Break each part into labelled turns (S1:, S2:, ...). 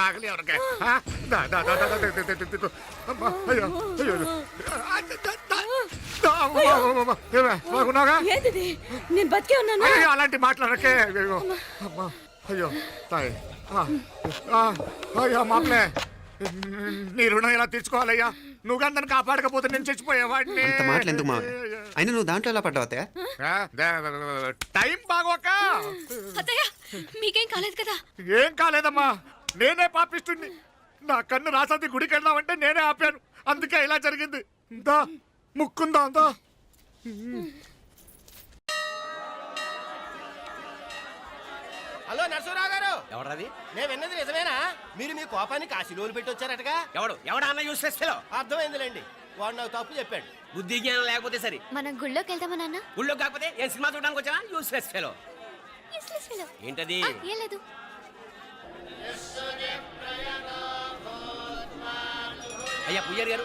S1: ఆకలి ఎవరికే
S2: నేను బతికే ఉన్నాను?
S1: అలాంటి మాట్లాడకే అయ్యో తాయి. మామలే నీ రుణం ఎలా తీర్చుకోవాలయ్యా? నువ్వు అందరిని కాపాడకపోతే నేను చచ్చిపోయేవాడిని.
S3: అంత మాటలు ఎందుకు మామయ్య అయినా నువ్వు దాంట్లో ఎలా పడ్డావు అత్తయ్య?
S1: ఆ, దే- టైం బాగోక.
S4: అత్తయ్య మీకేం కాలేదు కదా?
S1: ఏం కాలేదమ్మా? నేనే పాపిస్తుంది నా కన్ను రాసాది గుడికి వెళ్దామంటే నేనే ఆపాను. అందుకే ఇలా జరిగింది. దా ముక్కుందా దా.
S5: హలో నరసరావు గారు.
S6: ఎవడది
S5: నేను విన్నది నిజమేనా? మీరు మీ కోపానికి కాశీలోలు పెట్టి వచ్చారటగా?
S6: ఎవడు? ఎవడన్నా యూస్ చేస్తేలో
S5: అర్థమైందిలేండి. వాడు నాకు తప్పు చెప్పాడు.
S6: బుద్ధి జ్ఞానం లేకపోతే సరే.
S4: మనం గుళ్ళోకి వెళ్దామా నాన్న?
S6: ఊళ్ళో కాకపోతే ఏం సినిమా చూడడానికి వచ్చావా? యూస్ చేస్తేలో
S4: Useless fellow.
S6: ఏంటది?
S4: ఆ, ఏం లేదు.
S6: అయ్యా పుయ్యర్ గారు.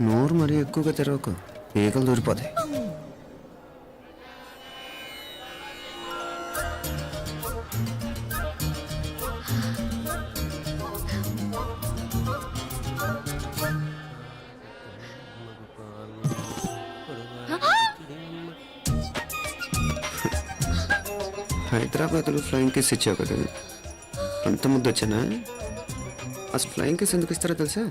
S3: నోరు మరీ ఎక్కువగా తెరవకు. ఈకలు దూరిపోతాయి. హైదరాబాద్లో ఫ్లయింగ్ కేస్ ఇచ్చావు కదా. అంత ముద్దు వచ్చానా అసలు ఫ్లయింగ్ కేస్ ఎందుకు ఇస్తారో తెలుసా?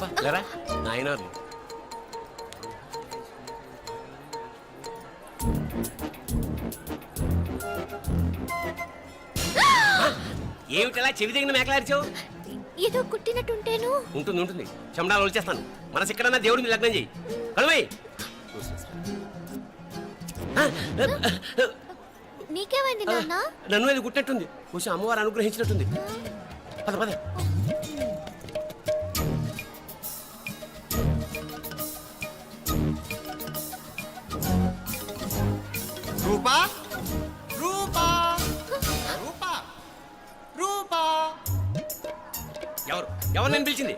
S6: రూపా లేరా? ఏమిటలా చెవి దగ్గర మేకలారిచావు
S4: ఏదో కుట్టినట్టుంటేను.
S6: ఉంటుంది ఉంటుంది. చెమడాలు వచ్చేస్తాను మనసు ఎక్కడన్నా దేవుడిని లగ్నం చేయి కలవై
S4: నీకేమైంది నాన్న?
S6: నన్ను అది గుట్టినట్టుంది కొంచెం అమ్మవారు అనుగ్రహించినట్టుంది. పద పద. ఎవరు? ఎవరు నేను పిలిచింది?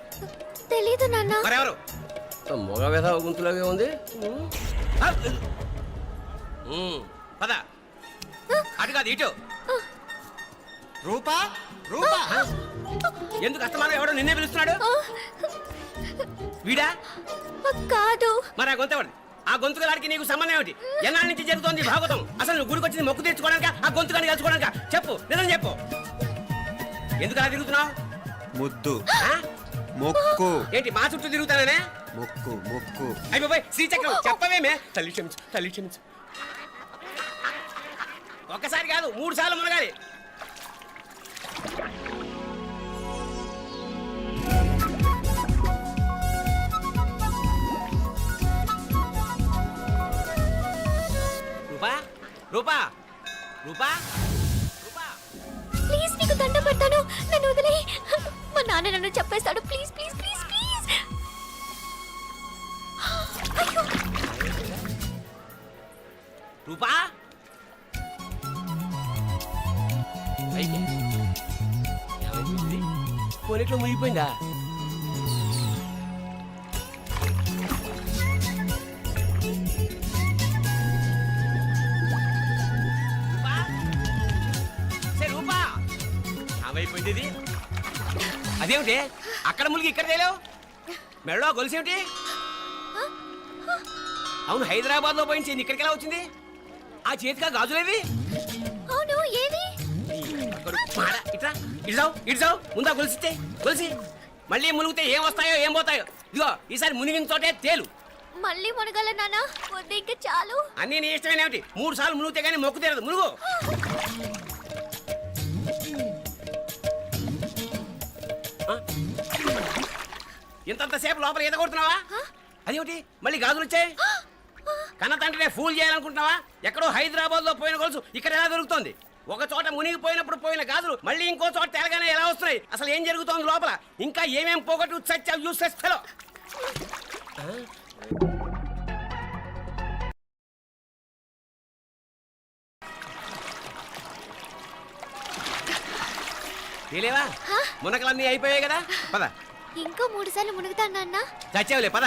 S4: తెలీదు నాన్న.
S6: మరెవరు మగ వ్యధ గుంతులాగే ఉంది. పద. అటు కాదు ఇటు.
S5: రూపా? రూపా?
S6: ఎందుకు అస్తమానం ఎవడో నిన్నే పిలుస్తున్నాడు? వీడా?
S4: కాదు.
S6: మరి ఆ గొంతు ఎవరిది? ఆ గొంతుకలాడికి నీకు సంబంధం ఏమిటి? ఎన్నాళ్ళ నుంచి జరుగుతోంది భాగవతం? అసలు నువ్వు గుడికి వచ్చింది మొక్కు తీర్చుకోవడానిక? ఆ గొంతుకాన్ని కలుసుకోవడానిక? చెప్పు నిజం చెప్పు. ఎందుకు అలా తిరుగుతున్నావు?
S3: ముద్దు.
S6: ఆ?
S3: మొక్కు.
S6: ఏంటి మా చుట్టూ తిరుగుతానే
S3: మొక్కు మొక్కు.
S6: అయిపోయి శ్రీచక్రం చెప్పవేమే తల్లి క్షమించు తల్లి క్షమించు. ఒక్కసారి కాదు మూడు సార్లు మునగాలి. రూపా రూపా రూపా రూపా.
S4: ప్లీజ్ నీకు దండ పెడతాను. నన్ను వదిలే మా నాన్న నన్ను చెప్పేస్తాడు ప్లీజ్ ప్లీజ్ ప్లీజ్ ప్లీజ్ అయ్యో.
S6: రూపా? పైకి. మునిగిపోయిందా? రూపా? సే, రూపా. ఏమైపోయింది ఇది అదేమిటి? అక్కడ మునిగి ఇక్కడ తేలేవు? మెడలో గొలుసేమిటి అవును హైదరాబాద్లో పోయించింది ఇక్కడికి ఎలా వచ్చింది? ఆ చేతిగా గాజులేవి?
S4: అవును ఏవి?
S6: మారా, ఇట్రా ఇడ్జావు ఇడ్జావు ముందా గొలిసితే గొలిసి మళ్ళీ మునిగితే ఏం వస్తాయో ఏం పోతాయో? ఇదిగో ఈసారి మునిగిన చోటే తేలు.
S4: మళ్ళీ మునగల వద్దు ఇంకా చాలు.
S6: అన్నీ నీ ఇష్టమైన ఏమిటి మూడు సార్లు మునిగితే కానీ మొక్కు తీరదు. మునుగు. ఆ? ఇంతంత సేపు లోపల ఈత కొడుతున్నావా? అదేమిటి? మళ్ళీ గాజులు వచ్చాయి? కన్న తండ్రినే ఫూల్ చేయాలనుకుంటున్నావా? ఎక్కడో హైదరాబాద్లో పోయిన గొలుసు ఇక్కడ ఎలా దొరుకుతోంది? ఒక చోట మునిగిపోయినప్పుడు పోయిన గాజులు మళ్ళీ ఇంకో చోట తేలగానే ఎలా వస్తున్నాయి? అసలు ఏం జరుగుతోంది లోపల? ఇంకా ఏమేం పోగొట్టు చచ్చావు యూస్లెస్ ఫెలో తెలియవా మునకలన్నీ అయిపోయాయి కదా? పద.
S4: ఇంకా మూడు సార్లు మునుగుతాను నాన్న.
S6: చచ్చావులే పద.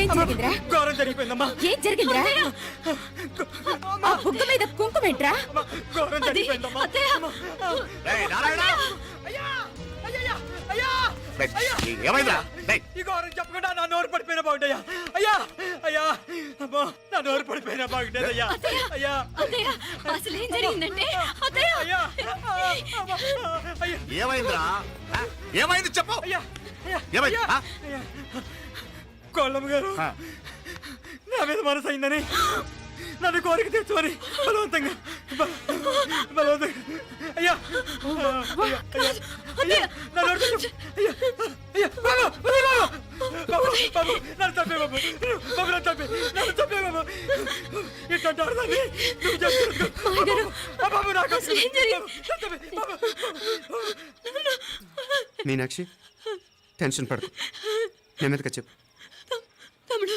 S2: ఏం జరిగిందిరా?
S7: ఘోరం జరిగిపోయిందమ్మా.
S2: ఏం జరిగిందిరా? ఆ బుగ్గ మీద
S7: ఘోరం జరిగిపోయిందమ్మా.
S1: ఏమైందిరా?
S7: చెప్పకుండా నా నోరు పడిపోయినా బాగుంటాయా అయ్యా అయ్యా అమ్మా నా నోరు పడిపోయినా బాగుండేది అయ్యా. అయ్యా
S8: అత్తయ్య అసలు ఏం జరిగిందంటే? అత్తయ్య!
S7: అయ్యా అమ్మా, అయ్యా.
S1: ఏమైందిరా? ఆ? ఏమైంది చెప్పు.
S7: అయ్యా అయ్యా
S1: ఏమైంది? ఆ?
S7: అయ్యా కోళ్ళమ్మ గారు
S1: ఆ.
S7: నా మీద మనసు అయిందని నన్ను కోరిక తెచ్చుకొని బలవంతంగా బ- బలవంతంగా అయ్యా అయ్యా, అయ్యా, అయ్యా, నన్ను వదిలిపెట్టు. అయ్యా, అయ్యా, బాబు, వదిలే బాబు. బాబు, బాబు, నన్ను చంపే బాబు. బాబు, నన్ను చంపే, నన్ను చంపే బాబు. ఇట్లాంటి ఆడదాన్ని నువ్వు చేసుకో. బాబు, ఆ బాబు, నాకు
S8: అసలు ఏం జరిగింది?
S7: నన్ను చంపే, బాబు.
S3: మీనాక్షి టెన్షన్ పడకు నెమ్మదిగా చెప్పు
S8: తమ్ముడు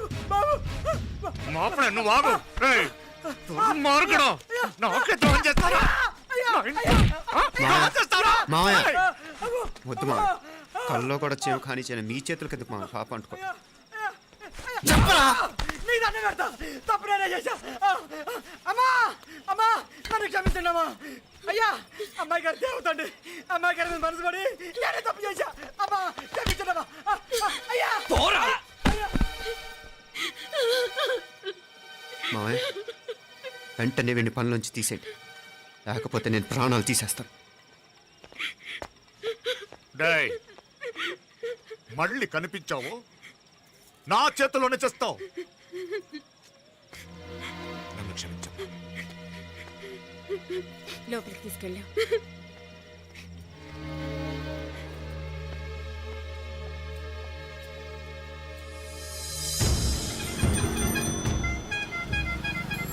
S1: మాపడే నువ్వు ఆగు. నాకే చేస్తారా?
S3: మావయ్య
S1: రేయ్,
S3: వద్దు మా కల్లో కూడా చేవు కాని చేయను మీ చేతుల కింద మా పాప అంటుకో.
S7: నీ పెడతా. తప్పు నేనే చేశా. ఆ, ఆ, అమ్మా అమ్మా నన్ను క్షమించండి అమ్మా అయ్యా అమ్మాయి గారు దేవతండి అమ్మాయి గారి మనసు పడి నేనే తప్పు చేశా. అమ్మా క్షమించండి అమ్మా ఆ, ఆ, అయ్యా. అయ్యా.
S3: మావయ్య వెంటనే వీడిని పనిలోంచి తీసేయండి. లేకపోతే నేను ప్రాణాలు తీసేస్తాను.
S1: డేయ్ మళ్ళీ కనిపించావు? నా చేతిలోనే చేస్తావు? నన్ను క్షమించు
S2: లోపలికి తీసుకెళ్ళాం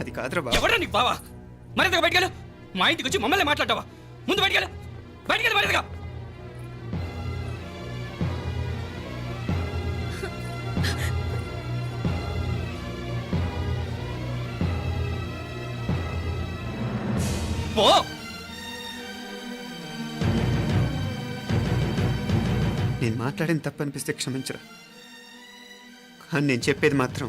S3: అది కాదురా బాబు.
S9: ఎవరా నీకు బావా? మరింతగా బయటకెళ్ళు మా ఇంటికి వచ్చి మమ్మల్ని మాట్లాడతావా? ముందు బయటకెళ్ళు బయటకెళ్ళు మరింతగా. పో.
S3: నేను మాట్లాడిన తప్పు అనిపిస్తే క్షమించరా. కానీ నేను చెప్పేది మాత్రం